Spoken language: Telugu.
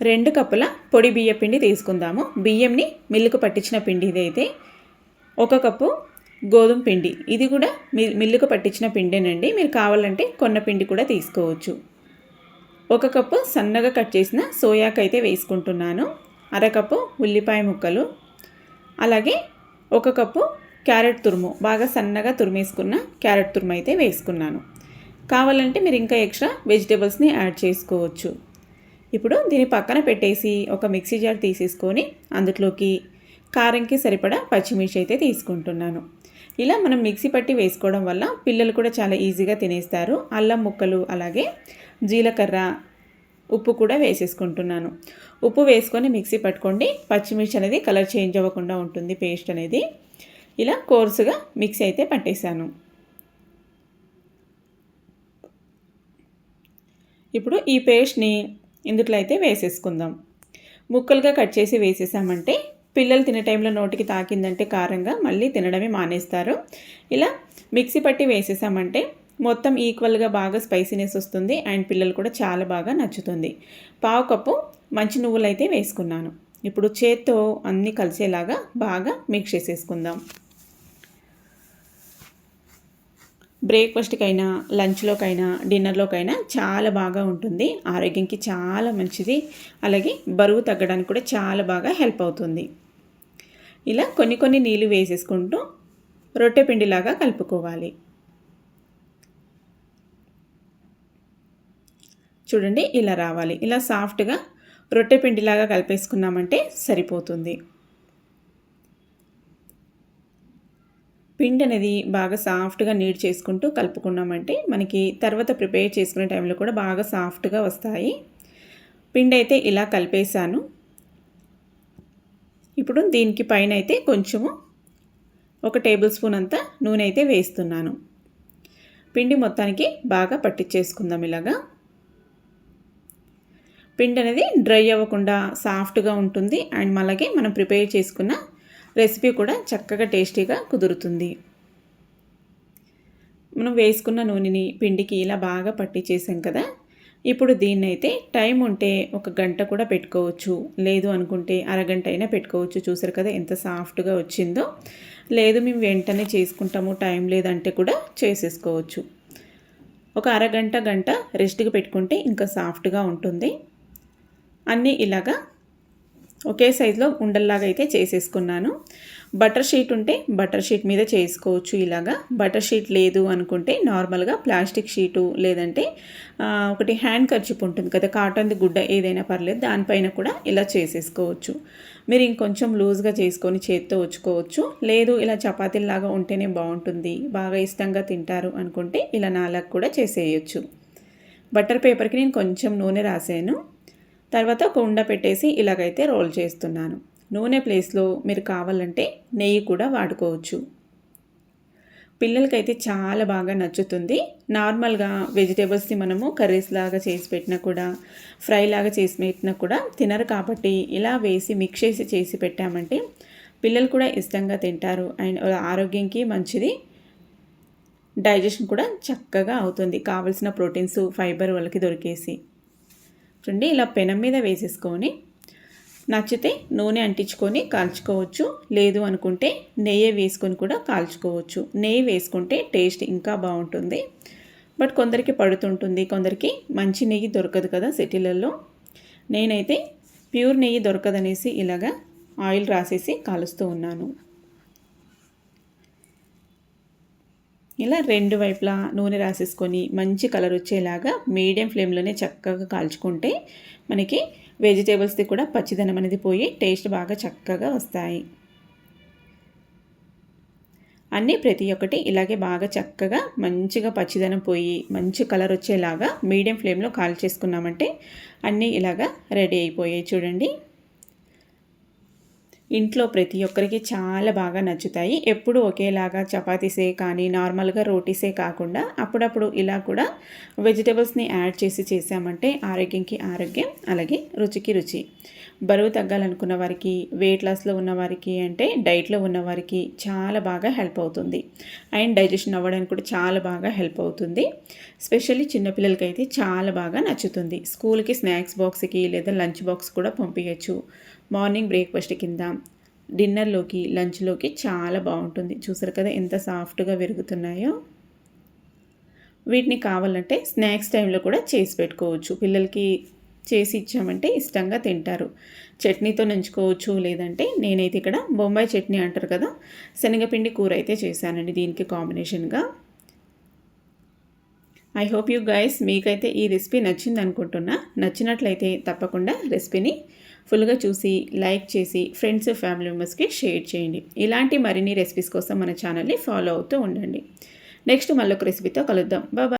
రెండు కప్పుల పొడి బియ్య పిండి తీసుకుందాము. బియ్యంని మిల్లుకు పట్టించిన పిండి ఇదైతే. ఒక కప్పు గోధుమ పిండి. ఇది కూడా మిల్ మిల్లుకు పట్టించిన పిండేనండి. మీరు కావాలంటే కొన్న పిండి కూడా తీసుకోవచ్చు. ఒక కప్పు సన్నగా కట్ చేసిన సోయాకైతే అయితే వేసుకుంటున్నాను. అరకప్పు ఉల్లిపాయ ముక్కలు. అలాగే ఒక కప్పు క్యారెట్ తురుము. బాగా సన్నగా తురిమేసుకున్న క్యారెట్ తురుము అయితే వేసుకున్నాను. కావాలంటే మీరు ఇంకా ఎక్స్ట్రా వెజిటేబుల్స్ని యాడ్ చేసుకోవచ్చు. ఇప్పుడు దీన్ని పక్కన పెట్టేసి ఒక మిక్సీ జార్ తీసేసుకొని అందులోకి కారంకి సరిపడా పచ్చిమిర్చి అయితే తీసుకుంటున్నాను. ఇలా మనం మిక్సీ పట్టి వేసుకోవడం వల్ల పిల్లలు కూడా చాలా ఈజీగా తినేస్తారు. అల్లం ముక్కలు అలాగే జీలకర్ర ఉప్పు కూడా వేసేసుకుంటున్నాను. ఉప్పు వేసుకొని మిక్సీ పట్టుకోండి. పచ్చిమిర్చి అనేది కలర్ చేంజ్ అవ్వకుండా ఉంటుంది పేస్ట్ అనేది. ఇలా కోర్సుగా మిక్సీ అయితే పట్టేశాను. ఇప్పుడు ఈ పేస్ట్ని ఇందుట్లో అయితే వేసేసుకుందాం. ముక్కలుగా కట్ చేసి వేసేసామంటే పిల్లలు తినే టైంలో నోటికి తాకిందంటే కారంగా మళ్ళీ తినడమే మానేస్తారు. ఇలా మిక్సీ పట్టి వేసేసామంటే మొత్తం ఈక్వల్గా బాగా స్పైసీనెస్ వస్తుంది అండ్ పిల్లలు కూడా చాలా బాగా నచ్చుతుంది. పావు కప్పు మంచి నువ్వులు అయితే వేసుకున్నాను. ఇప్పుడు చేత్తో అన్నీ కలిసేలాగా బాగా మిక్స్ చేసేసుకుందాం. బ్రేక్ఫాస్ట్కైనా లంచ్లోకైనా డిన్నర్లోకైనా చాలా బాగా ఉంటుంది. ఆరోగ్యంకి చాలా మంచిది. అలాగే బరువు తగ్గడానికి కూడా చాలా బాగా హెల్ప్ అవుతుంది. ఇలా కొన్ని కొన్ని నీళ్ళు వేసేసుకుంటూ రొట్టె పిండిలాగా కలుపుకోవాలి. చూడండి ఇలా రావాలి. ఇలా సాఫ్ట్గా రొట్టె పిండిలాగా కలిపేసుకున్నామంటే సరిపోతుంది. పిండి అనేది బాగా సాఫ్ట్గా నీడ్ చేసుకుంటూ కలుపుకున్నామంటే మనకి తర్వాత ప్రిపేర్ చేసుకునే టైంలో కూడా బాగా సాఫ్ట్గా వస్తాయి. పిండి అయితే ఇలా కలిపేశాను. ఇప్పుడు దీనికి పైన అయితే కొంచెము ఒక టేబుల్ స్పూన్ అంతా నూనె అయితే వేస్తున్నాను. పిండి మొత్తానికి బాగా పట్టించేసుకుందాం ఇలాగా. పిండి అనేది డ్రై అవ్వకుండా సాఫ్ట్గా ఉంటుంది. అండ్ అలాగే మనం ప్రిపేర్ చేసుకున్న రెసిపీ కూడా చక్కగా టేస్టీగా కుదురుతుంది. మనం వేసుకున్న నూనెని పిండికి ఇలా బాగా పట్టి చేసాం కదా ఇప్పుడు దీన్ని అయితే టైం ఉంటే ఒక గంట కూడా పెట్టుకోవచ్చు. లేదు అనుకుంటే అరగంట అయినా పెట్టుకోవచ్చు. చూసారు కదా ఎంత సాఫ్ట్గా వచ్చిందో. లేదు మేము వెంటనే చేసుకుంటాము టైం లేదంటే కూడా చేసేసుకోవచ్చు. ఒక అరగంట గంట రెస్ట్గా పెట్టుకుంటే ఇంకా సాఫ్ట్గా ఉంటుంది. అన్నీ ఇలాగా ఒకే సైజులో ఉండల్లాగా అయితే చేసేసుకున్నాను. బటర్ షీట్ ఉంటే బటర్ షీట్ మీద చేసుకోవచ్చు ఇలాగా. బటర్ షీట్ లేదు అనుకుంటే నార్మల్గా ప్లాస్టిక్ షీటు లేదంటే ఒకటి హ్యాండ్ ఖర్చుపు ఉంటుంది కదా కాటన్ది గుడ్డ ఏదైనా పర్లేదు దానిపైన కూడా ఇలా చేసేసుకోవచ్చు. మీరు ఇంకొంచెం లూజ్గా చేసుకొని చేత్తో వచ్చుకోవచ్చు లేదు ఇలా చపాతీలాగా ఉంటేనే బాగుంటుంది బాగా ఇష్టంగా తింటారు అనుకుంటే ఇలా నాలకు కూడా చేసేయచ్చు. బటర్ పేపర్కి నేను కొంచెం నూనె రాసాను తర్వాత ఒక ఉండ పెట్టేసి ఇలాగైతే రోల్ చేస్తున్నాను. నూనె ప్లేస్లో మీరు కావాలంటే నెయ్యి కూడా వాడుకోవచ్చు. పిల్లలకైతే చాలా బాగా నచ్చుతుంది. నార్మల్గా వెజిటేబుల్స్ని మనము కర్రీస్ లాగా చేసి పెట్టినా కూడా ఫ్రై లాగా చేసి పెట్టినా కూడా తినరు కాబట్టి ఇలా వేసి మిక్స్ చేసి చేసి పెట్టామంటే పిల్లలు కూడా ఇష్టంగా తింటారు. అండ్ ఆరోగ్యంకి మంచిది. డైజెషన్ కూడా చక్కగా అవుతుంది. కావలసిన ప్రోటీన్స్ ఫైబర్ వాళ్ళకి దొరికేసి. చూడండి ఇలా పెనం మీద వేసేసుకొని నచ్చితే నూనె అంటించుకొని కాల్చుకోవచ్చు. లేదు అనుకుంటే నెయ్యి వేసుకొని కూడా కాల్చుకోవచ్చు. నెయ్యి వేసుకుంటే టేస్ట్ ఇంకా బాగుంటుంది. బట్ కొందరికి పడుతుంటుంది. కొందరికి మంచి నెయ్యి దొరకదు కదా సిటీలలో నేనైతే ప్యూర్ నెయ్యి దొరకదనేసి ఇలాగా ఆయిల్ రాసేసి కాలుస్తూ ఉన్నాను. ఇలా రెండు వైపులా నూనె రాసేసుకొని మంచి కలర్ వచ్చేలాగా మీడియం ఫ్లేమ్లోనే చక్కగా కాల్చుకుంటే మనకి వెజిటేబుల్స్ది కూడా పచ్చిదనం అనేది పోయి టేస్ట్ బాగా చక్కగా వస్తాయి. అన్నీ ప్రతి ఒక్కటి ఇలాగే బాగా చక్కగా మంచిగా పచ్చిదనం పోయి మంచి కలర్ వచ్చేలాగా మీడియం ఫ్లేమ్లో కాల్ చేసుకున్నామంటే అన్నీ ఇలాగా రెడీ అయిపోయాయి చూడండి. ఇంట్లో ప్రతి ఒక్కరికి చాలా బాగా నచ్చుతాయి. ఎప్పుడు ఒకేలాగా చపాతీసే కానీ నార్మల్గా రోటీసే కాకుండా అప్పుడప్పుడు ఇలా కూడా వెజిటేబుల్స్ని యాడ్ చేసి చేసామంటే ఆరోగ్యంకి ఆరోగ్యం అలాగే రుచికి రుచి. బరువు తగ్గాలనుకున్న వారికి వెయిట్ లాస్లో ఉన్నవారికి అంటే డైట్లో ఉన్నవారికి చాలా బాగా హెల్ప్ అవుతుంది. అండ్ డైజెషన్ అవ్వడానికి కూడా చాలా బాగా హెల్ప్ అవుతుంది. స్పెషల్లీ చిన్నపిల్లలకి అయితే చాలా బాగా నచ్చుతుంది. స్కూల్కి స్నాక్స్ బాక్స్కి లేదా లంచ్ బాక్స్ కూడా పంపించచ్చు మార్నింగ్ బ్రేక్ఫాస్ట్ కింద డిన్నర్లోకి లంచ్లోకి చాలా బాగుంటుంది. చూసారు కదా ఎంత సాఫ్ట్గా విరుగుతున్నాయో? వీటిని కావాలంటే స్నాక్స్ టైంలో కూడా చేసి పెట్టుకోవచ్చు. పిల్లలకి చేసి ఇచ్చామంటే ఇష్టంగా తింటారు. చట్నీతో నంచుకోవచ్చు లేదంటే నేనైతే ఇక్కడ బొంబాయి చట్నీ అంటారు కదా శనగపిండి కూర అయితే చేశానండి దీనికి కాంబినేషన్గా ఐ హోప్ యూ గైస్ మీకైతే ఈ రెసిపీ నచ్చింది అనుకుంటున్నా నచ్చినట్లయితే తప్పకుండా రెసిపీని ఫుల్గా చూసి లైక్ చేసి ఫ్రెండ్స్ ఫ్యామిలీ మెంబర్స్కి షేర్ చేయండి. ఇలాంటి మరిన్ని రెసిపీస్ కోసం మన ఛానల్ని ఫాలో అవుతూ ఉండండి. నెక్స్ట్ మళ్ళొక రెసిపీతో కలుద్దాం. బాబా